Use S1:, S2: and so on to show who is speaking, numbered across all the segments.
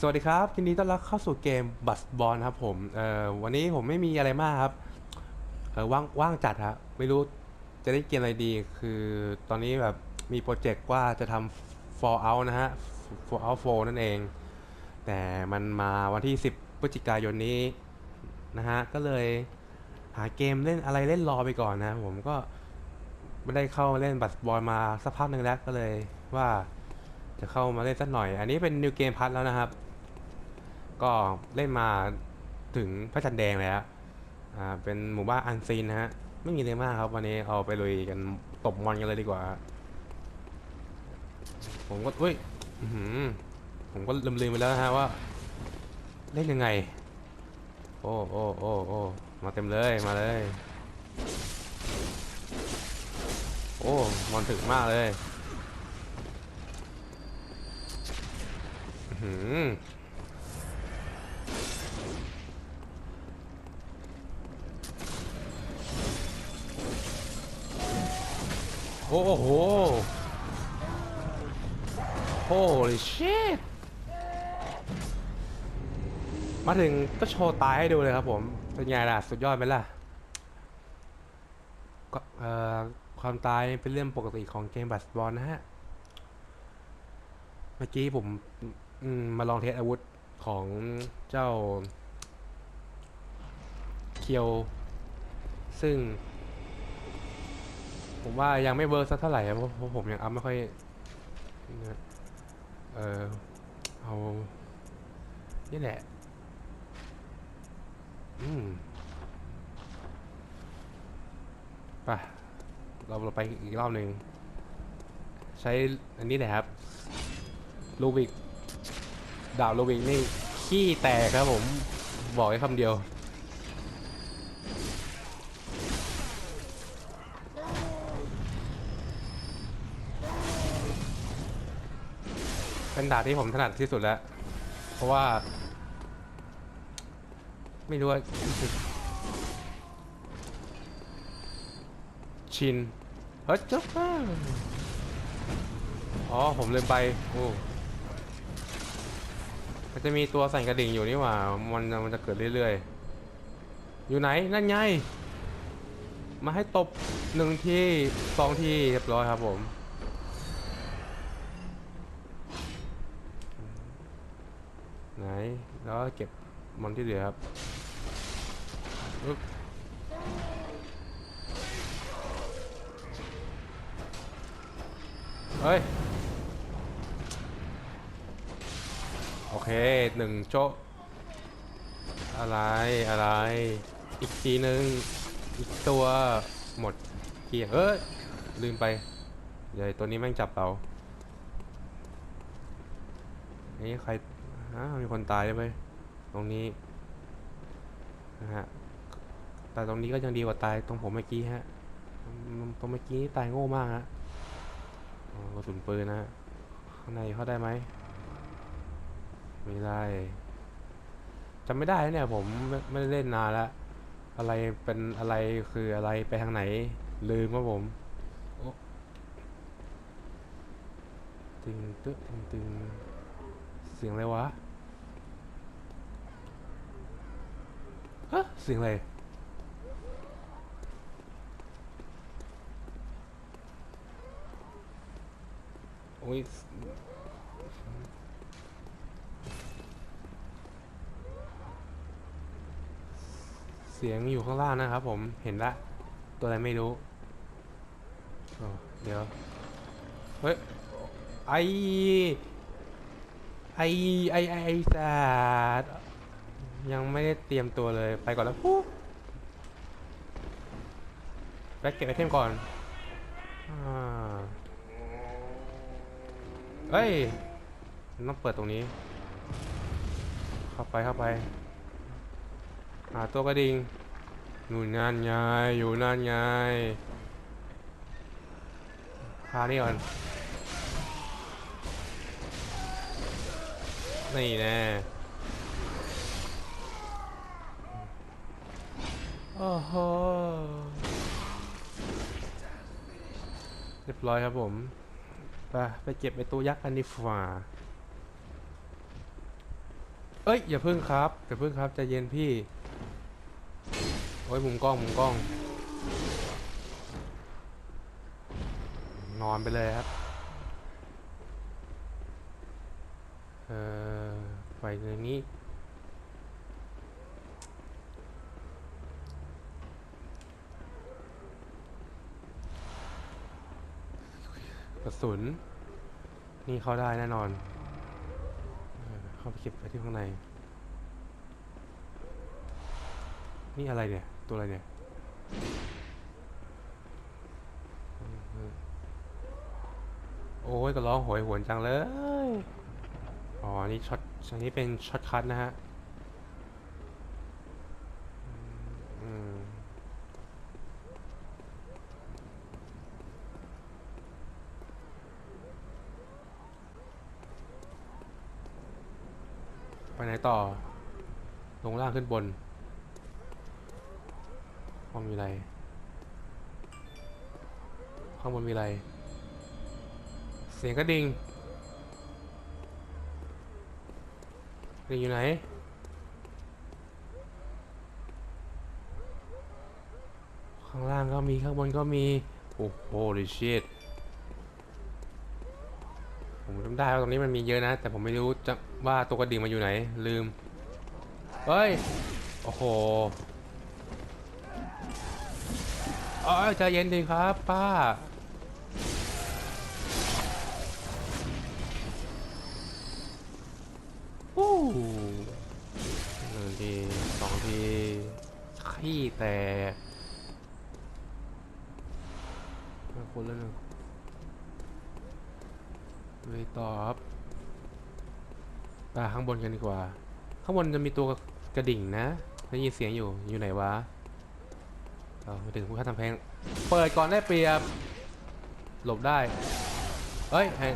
S1: สวัสดีครับยินดีต้อนรับเข้าสู่เกมบัสบอลครับผมเอ่อวันนี้ผมไม่มีอะไรมากครับเออว่างว่างจัดครับไม่รู้จะได้เกมอะไรดี คือตอนนี้แบบมีโปรเจกต์ว่าจะทำ Fallout นะฮะ Fallout 4นั่นเอง แต่มันมาวันที่ 10พฤศจิกายนนี้นะฮะ ก็เลยหาเกมเล่นอะไรเล่นรอไปก่อนนะ ผมก็ไม่ได้เข้ามาเล่นบัสบอลมาสักพักหนึ่งแล้วก็เลยว่า จะเข้ามาเล่นสักหน่อย อันนี้เป็นนิวเกมพัทแล้วนะครับ ก็เล่นมาถึงพระจันทร์แดงแล้วอ่าเป็นหมู่บ้านอันซีนนะฮะไม่มีอะไรมากครับวันนี้เอาไปลุยกันตบมอนกันเลยดีกว่า ผมก็เฮ้ยหือผมก็ลืมลืมๆไปแล้วนะฮะว่า เล่นยังไง โอ้โอ้โอ้โอ้มาเต็มเลยมาเลย โอ้มอนถึงมากเลย อื้อหือ โอ้โห holy shit มาถึงก็โชว์ตายให้ดูเลยครับผม เป็นไงล่ะ สุดยอดไหมล่ะความตายเป็นเรื่องปกติของเกมบัสบอลนะฮะ เมื่อกี้ผม มาลองเทสอาวุธของเจ้า เคียว ซึ่ง ผมว่ายังไม่เวิร์กสักเท่าไหร่เพราะผมยังอัพไม่ค่อยนะเออเอา นี่แหละ อืมไปเราเราไปอีกรอบหนึ่ง ใช้อันนี้แหละครับ ลูวิก ดาบลูวิกนี่ขี้แตกครับผมบอกแค่คำเดียว เป็นดาบที่ผมถนัดที่สุดแล้ว เพราะว่า ไม่รู้ว่าชิน เฮ้ยจ๊บอ๋อ ผมลืมไป โอ้ มันจะมีตัวสั่นกระดิ่งอยู่นี่หว่า มันมันจะเกิดเรื่อยๆ อยู่ไหน นั่นไง มาให้ตบหนึ่งทีสองทีเรียบร้อยครับผม ไหน แล้วเก็บมอนที่เหลือครับอึ๊บเฮ้ย โอ เคหนึ่งโจะอะไรอะไร อีกทีหนึ่งอีกตัวหมดเกียงเอ้ยลืมไปเดี๋ยวตัวนี้แม่งจับเรานี่ใครอ้าวมีคนตายด้วยเว้ยตรงนี้นะฮะแต่ตรงนี้ก็ยังดีกว่าตายตรงผมเมื่อกี้ฮะตรงเมื่อกี้นี่ตายโง่มากฮะกระสุนปืนนะฮะข้างในเข้าได้ไหม ไม่ได้จำไม่ได้แล้วเนี่ยผมไม่ไม่ได้เล่นนานแล้วอะไรเป็นอะไรคืออะไรไปทางไหน ลืมว่าผมโอ๊ะตึงตึงตึงตึงเสียงอะไรวะฮะเสียงอะไรโอ้ย เสียงอยู่ข้างล่างนะครับผมเห็นละ ตัวอะไรไม่รู้เดี๋ยว เฮ้ย ไอไอไอไอไอสัตว์ยังไม่ได้เตรียมตัวเลยไปก่อนแล้วปุ๊บแบ็คเก็บไอเทมก่อนอเฮ้ย ต้องเปิดตรงนี้ เข้าไปเข้าไป หาตัวกระดิ่งอยู่นั่นไงอยู่นั่นไงพานี่ก่อน นี่แน่โอ้โหเรียบร้อยครับผม ไปไปเก็บไอตัวยักษ์กันดีกว่าเอ้ย อย่าพึ่งครับ อย่าพึ่งครับใจเย็นพี่ โอ้ยมุมกล้องมุมกล้อง นอนไปเลยครับ เอ่อไฟในนี้กระสุน นี่เข้าได้แน่นอนเออเข้าไปเก็บไว้ที่ข้างใน นี่อะไรเนี่ย ตัวอะไรเนี่ยโอ้ยก็ร้องโหยหวนจังเลย อ๋อ นี่ช็อต อันนี้เป็นช็อตคัทนะฮะไปไหนต่อ ลงล่างขึ้นบน ห้องมีอะไรข้างบนมีอะไร เสียงกระดิ่งกระดิ่งอยู่ไหนข้างล่างก็มีข้างบนก็มีโอ้โหดิชิตผมจำได้ว่าตรงนี้มันมีเยอะนะ แต่ผมไม่รู้จะว่าตัวกระดิ่งมันอยู่ไหน ลืม เฮ้ย โอ้โห เอ้ยใจเย็นดีครับ ป้าอู้หนึ่งทีสองทีขี้แตกมาคนแล้วหนึ่งเลยต่อครับไปข้างบนกันดีกว่า ข้างบนจะมีตัวกระดิ่งนะ ได้ยินเสียงอยู่ อยู่ไหนวะ เอามาถึงผู้ค้าทำแพงเปิดก่อนได้เปรียบ หลบได้เฮ้ยให้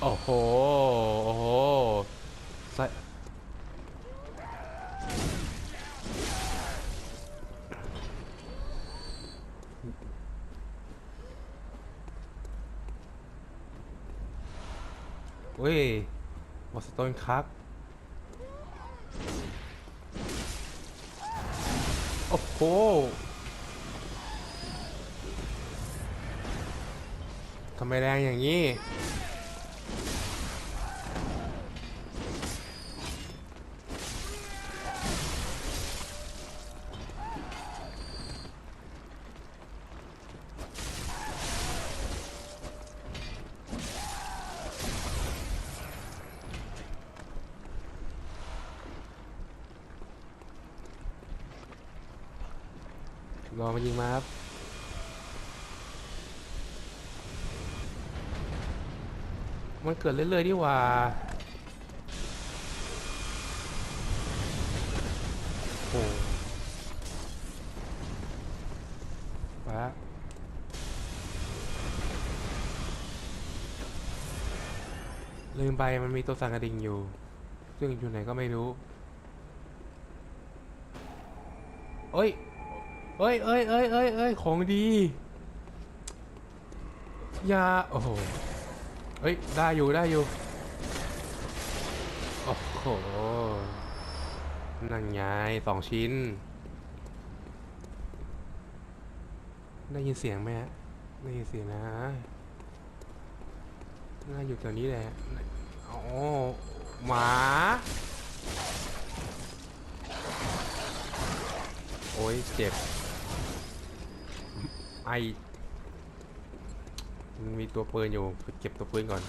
S1: โอ้โห โอ้โหใส่เฮ้ยบอสตันคัก โอ้โหทำไมแรงอย่างนี้ รอมายิงมาครับมันเกิดเรื่อยๆดีหว่าโอ้ปะลืมไปมันมีตัวสั่งกระดิ่งอยู่ ซึ่งอยู่ไหนก็ไม่รู้ เอ้ย เอ้ยเอ้ยเอ้ยเอ้ยเอ้ยของดียาโอ้โหเฮ้ยได้อยู่ได้อยู่โอ้โหนั่นไงสองชิ้น ได้ยินเสียงไหมฮะได้ยินเสียงนะน่าอยู่แถวนี้แหละอ๋อหมาโอ้ยเจ็บ ไอมันมีตัวปืนอยู่เก็บตัวปืนก่อน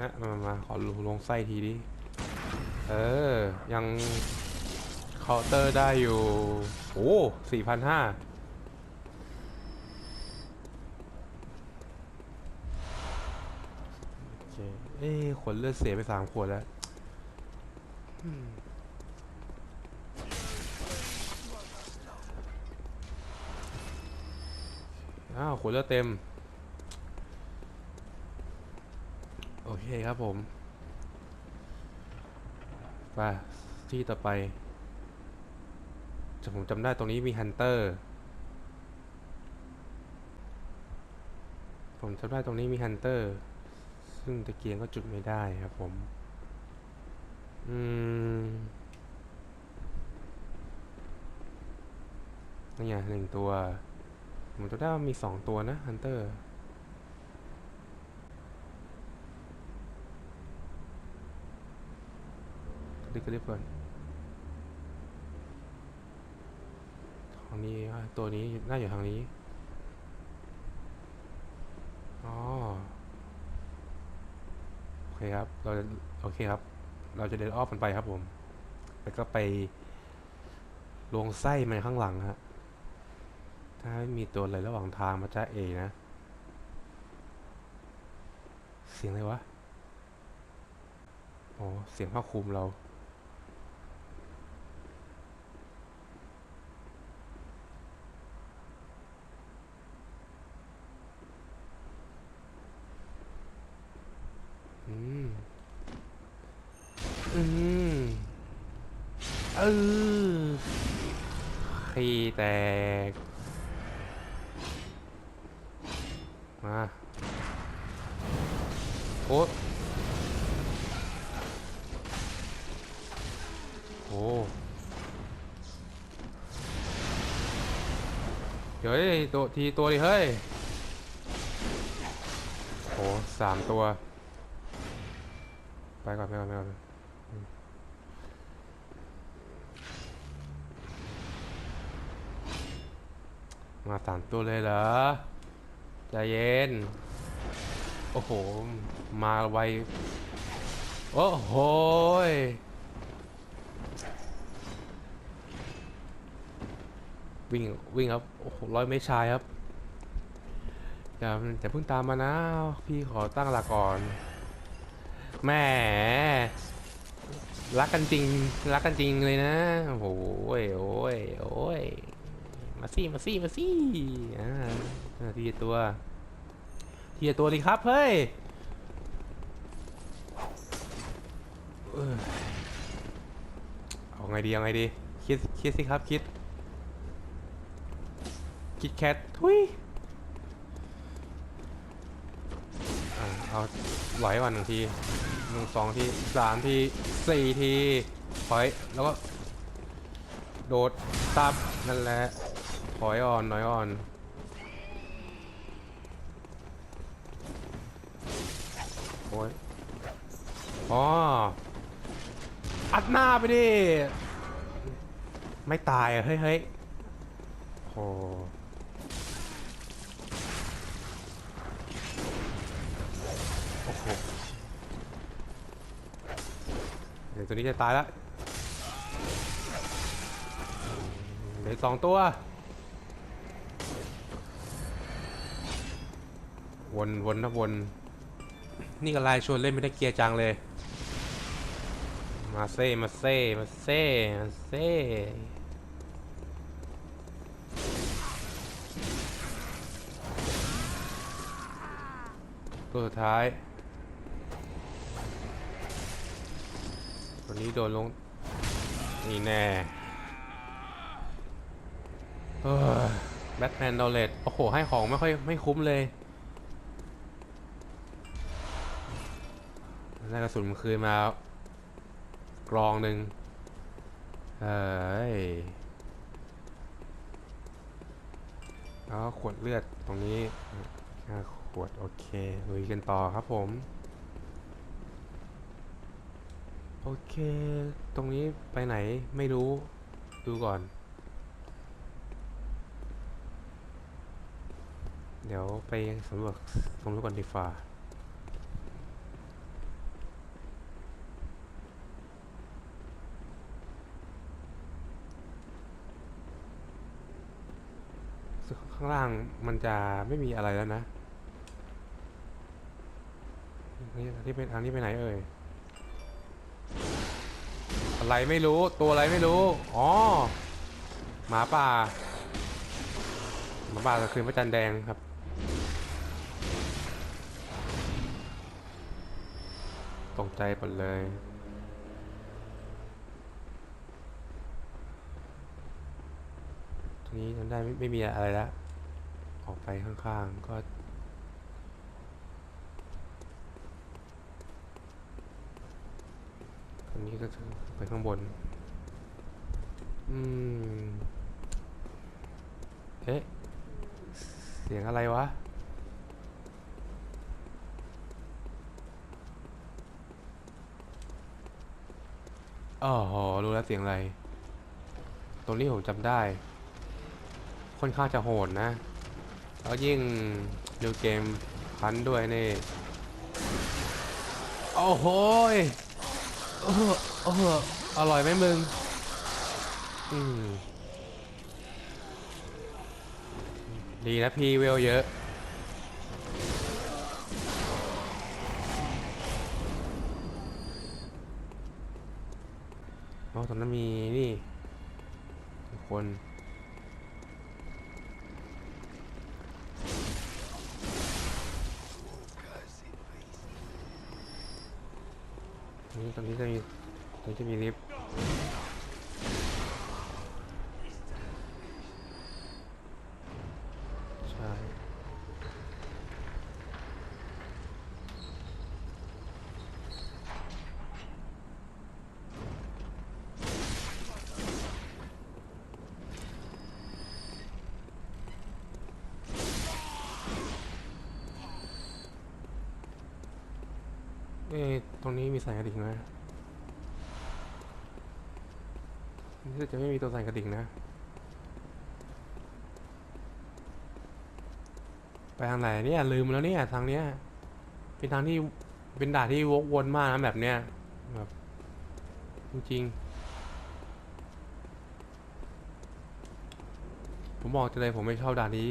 S1: ฮะมามาขอลงไส้ทีดิ เออ ยังเคาน์เตอร์ได้อยู่ โอ้สี่พันห้าเอ้ขนเลือดเสียไปสามขวดแล้วอ้าวขวดเลือดเต็ม เคครับผมไปที่ต่อไปผมจำได้ตรงนี้มีฮันเตอร์ ผมจำได้ตรงนี้มีฮันเตอร์ ซึ่งตะเกียงก็จุดไม่ได้ครับผม อืมนี่ไงหนึ่งตัว ผมจำได้ว่ามีสองตัวนะฮันเตอร์ รีบก็รีบก่อนทางนี้ตัวนี้น่าอยู่ทางนี้ อ๋อ โอเคครับ เราจะโอเคครับ เราจะเดินอ้อมมันไปครับผม แล้วก็ไปลงไส้มันข้างหลังฮะ ถ้าไม่มีตัวอะไรระหว่างทางมาจ้าเอนะ เสียงอะไรวะ อ๋อ เสียงผ้าคลุมเรา อืมเออขี้แตก มาโอ้โหเดี๋ยวเฮ้ยตัวทีตัวดิเฮ้ยโหสามตัว ไปก่อนไปก่อนไปก่อน มาสามตัวเลยเหรอ ใจเย็น โอ้โห มาไว โอ้โหวิ่งวิ่งครับ โอ้โหร้อยเมตรชายครับอย่าอย่าเพิ่งตามมานะ พี่ขอตั้งหลักก่อนแหมรักกันจริง รักกันจริงเลยนะ โอ้ยโอ้ยโอ้ย มาสิมาสิมาสิอ่อ่าทีตัวทีตัวดีครับเฮ้ยเอาไงดีเอาไงดีคิดคิดสิครับคิด คิดแคททุยเอาไหลก่อนหนึ่งทีหนึ่งสองทีสามทีสี่ทีถอยแล้วก็โดดตับนั่นแหละ อยอ่อนน่อยอ่อนโอ้ยอ๋ออัดหน้าไปดิ ไม่ตายเฮ้ยเฮ้ยโอ้โอ้โหเดี๋ยวตัวนี้จะตายแล้วเหลืออกสองตัว วนวนนะวน นี่ก็ไลน์ชวนเล่นไม่ได้เกียร์จังเลย มาเซ่มาเซ่มาเซ่มาเซ่ตัวสุดท้าย ตัวนี้โดนลง นี่แน่แบทแมนดอลเลตโอ้โห ให้ของไม่ค่อยไม่คุ้มเลย ได้กระสุนคืนมากรองหนึ่งเอ้ยแล้วขวดเลือดตรงนี้ขวดโอเคลุยกันต่อครับผม โอเค ตรงนี้ไปไหนไม่รู้ดูก่อน เดี๋ยวไปสำรวจสำรวจก่อนดีฟ้า ข้างล่างมันจะไม่มีอะไรแล้วนะนนี้อันนี้เป็นอันนี้ไปไหนเอ่ย อะไรไม่รู้ตัวอะไรไม่รู้ อ๋อ หมาป่า หมาป่าก็คือพระจันทร์แดงครับ ตกใจหมดเลยทีนี้ทำได้ไม่ไม่มีอะไรแล้ว ออกไปข้างๆก็อันนี้ก็คือไปข้างบน อืม เอ๊ะ เสียงอะไรวะ อ๋อ รู้แล้วเสียงอะไร ตรงนี้ผมจำได้ ค่อนข้างจะโหดนะ แล้วยิ่งดูเกมพันด้วยนี่ โอ้โหยเออเอออร่อยไหมมึง อืมดีนะพี่เวลเยอะ อ๋อตอนนั้นมีนี่มีคน นี่ ตรงนี้จะมีตรงนี้จะมีลิฟต์ใช่ เอ๊ะ ตรงนี้มีสายกระดิ่งไหมนี่จะไม่มีตัวสายกระดิ่งนะ ไปทางไหนเนี่ยลืมแล้วเนี่ยทางเนี้ย เป็นทางที่เป็นด่านที่วกวนมากนะแบบเนี้ยแบบจริงๆ ผมบอกจะเลยผมไม่ชอบด่านนี้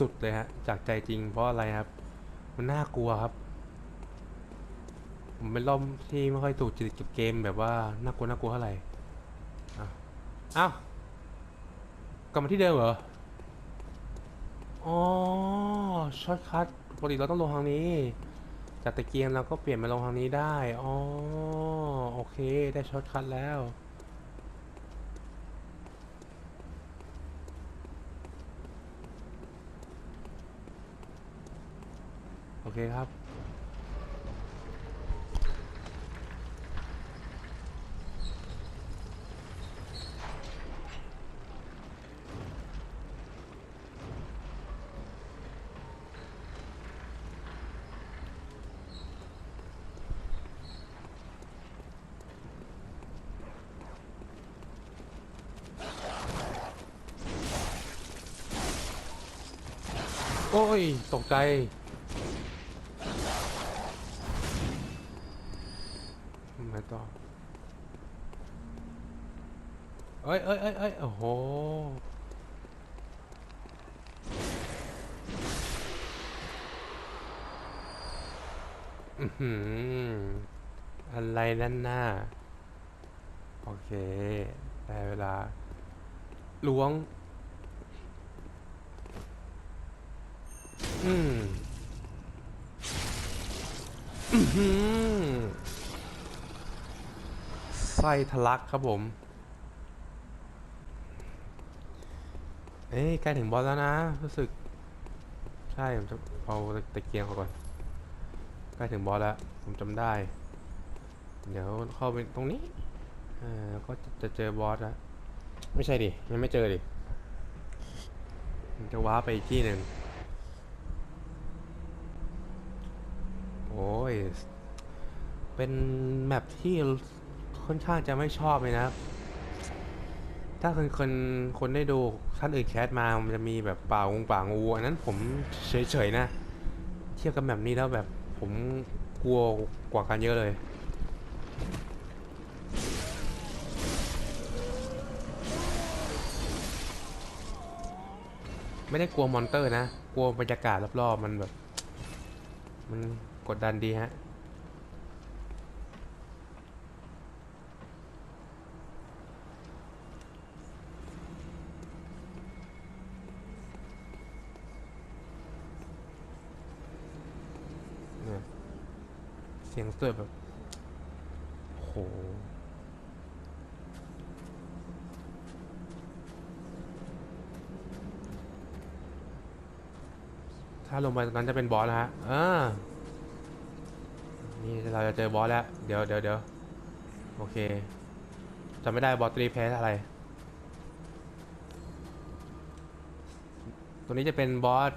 S1: สุดๆเลยฮะจากใจจริงเพราะอะไรครับ มันน่ากลัวครับ ผมเป็นล่มที่ไม่ค่อยถูกจริตกับเกมแบบว่าน่ากลัวน่ากลัวเท่าไหร่อ้าวอ้าวกลับมาที่เดิมเหรอ อ๋อช็อตคัทปกติเราต้องลงทางนี้ จากตะเกียงเราก็เปลี่ยนมาลงทางนี้ได้ อ๋อ โอเค ได้ช็อตคัทแล้วโอเคครับ โอ้ย ตกใจไม่ต่อ เอ้ยเอ้ยเอ้ยเอ้ยโอ้โห อือหือ อะไรนั่นน่ะโอเค ได้เวลาล้วง อืมอื้อหือ ไส้ทะลักครับผม เอ้ยใกล้ถึงบอสแล้วนะ รู้สึก ใช่ ผมจะเอาตะเกียงเขาก่อน ใกล้ถึงบอสแล้ว ผมจำได้ เดี๋ยวเข้าไปตรงนี้อ่าก็จะจะเจอบอสแล้วไม่ใช่ดิ ยังไม่เจอดิ จะว้าไปอีกที่หนึ่ง โอ้ย เป็นแมปที่ค่อนข้างจะไม่ชอบเลยนะ ถ้าคนคนคนได้ดูท่านอื่นแคสมา มันจะมีแบบป่างงป่างูอันนั้นผมเฉยๆนะ เทียบกับแบบนี้แล้วแบบผมกลัวกว่ากันเยอะเลยไม่ได้กลัวมอนเตอร์นะ กลัวบรรยากาศรอบๆ มันแบบ มัน กดดันดีฮะ เสียงสวยแบบ โหถ้าลงไปตรงนั้นจะเป็นบอสแล้วฮะอ่า นี่เราจะเจอบอสแล้ว เดี๋ยวเดี๋ยวเดี๋ยวโอเคจำไม่ได้บอสตรีเพสอะไร ตัวนี้จะเป็นบอส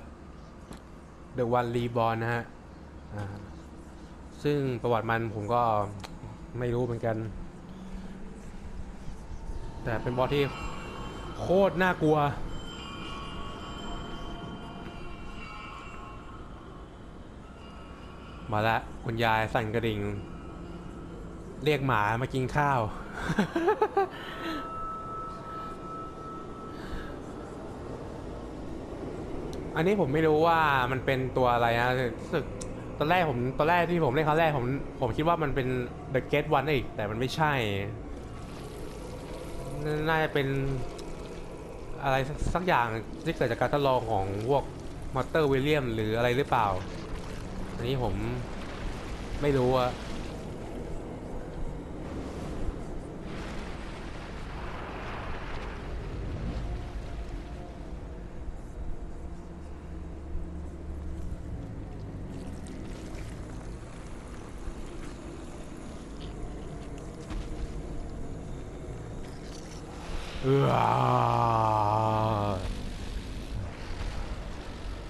S1: The One Reborn นะฮะซึ่งประวัติมันผมก็ไม่รู้เหมือนกัน แต่เป็นบอสที่โคตรน่ากลัว มาละคุณยายสั่นกระดิ่ง เรียกหมามากินข้าว อันนี้ผมไม่รู้ว่ามันเป็นตัวอะไรนะรู้สึกตอนแรกผมตอนแรกที่ผมเล่นครั้งแรกผมผมคิดว่ามันเป็น The Gate One อีกแต่มันไม่ใช่ น่าจะเป็นอะไรสักสักอย่างที่เกิดจากการทดลองของพวกมอเตอร์วิลเลียมหรืออะไรหรือเปล่า อันนี้ผมไม่รู้อะเออ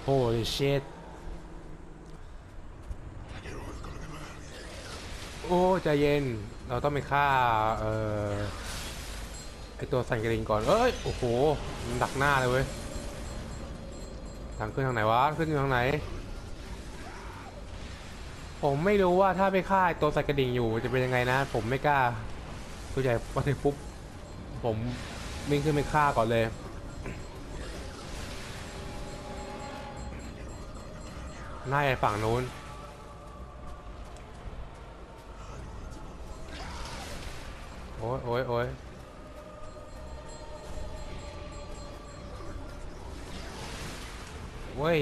S1: Holy shit โอ้ ใจเย็น เราต้องไปฆ่า เอ่อ ไอตัวสันกระดิ่งก่อน เอ้ย โอ้โห มันดักหน้าเลยเว้ย ทางขึ้นทางไหนวะ ขึ้นทางไหน ผมไม่รู้ว่าถ้าไปฆ่าไอ้ตัวสันกระดิ่งอยู่จะเป็นยังไงนะ ผมไม่กล้า ตัวใหญ่พอถึงปุ๊บ ผมวิ่งขึ้นไปฆ่าก่อนเลยหน้าไอ้ฝั่งนู้น โอ้ยโอ้ยโอ้ยเว้ย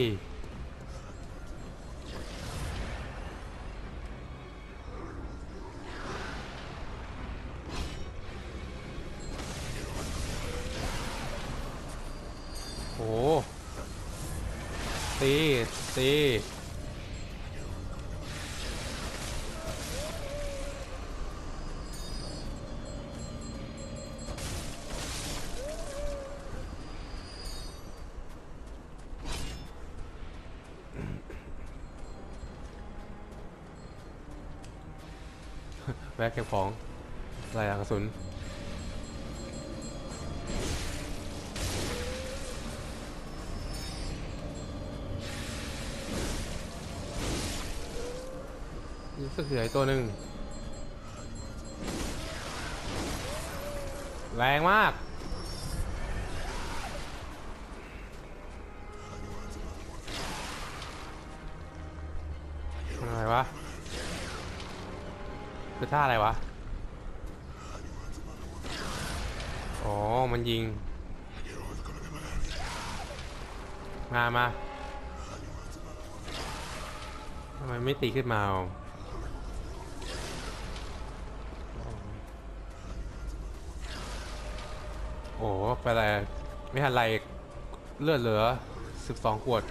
S1: โอ้ตีตี แวะเก็บของอะไรอะกระสุนรู้สึกเสียไอ้ตัวหนึ่งแรงมาก คือท่าอะไรวะ อ๋อ มันยิง มามาทำไมไม่ตีขึ้นมาอะโอ้ไปอะไร ไม่ทันไร เลือดเหลือ 12 ขวด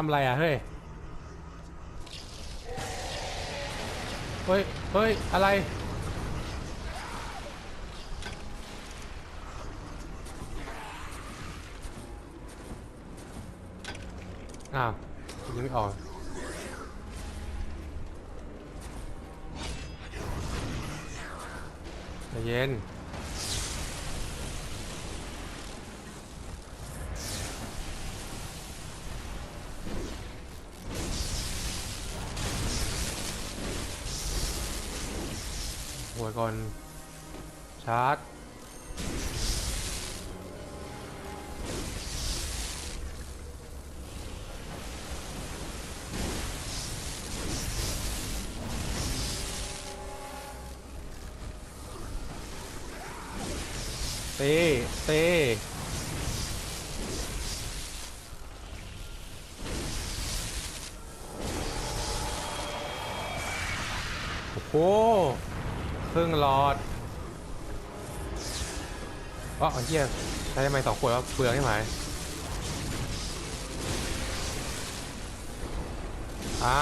S1: ทำอะไรอะเฮ้ย เฮ้ย เฮ้ย อะไร อ้าวยังไม่ออกใจเย็น หัวก่อน ชาร์จ ครึ่งหลอดอ๋อเฮียใช้ทำไมสองขวดแล้วเปลืองใช่ไหมอ่า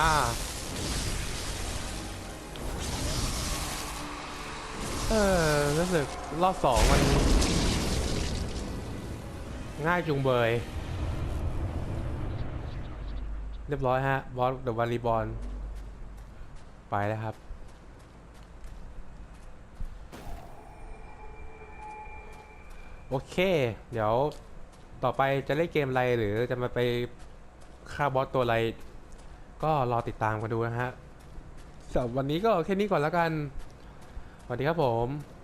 S1: เออรู้สึกรอบสองมัน ง่ายจุงเบย เรียบร้อยฮะ บอสเดอะวารีบอลไปแล้วครับ โอเค เดี๋ยวต่อไปจะเล่นเกมอะไรหรือจะมาไปฆ่าบอสตัวอะไร ก็รอติดตามกันดูนะฮะสำหรับวันนี้ก็แค่นี้ก่อนแล้วกัน สวัสดีครับผม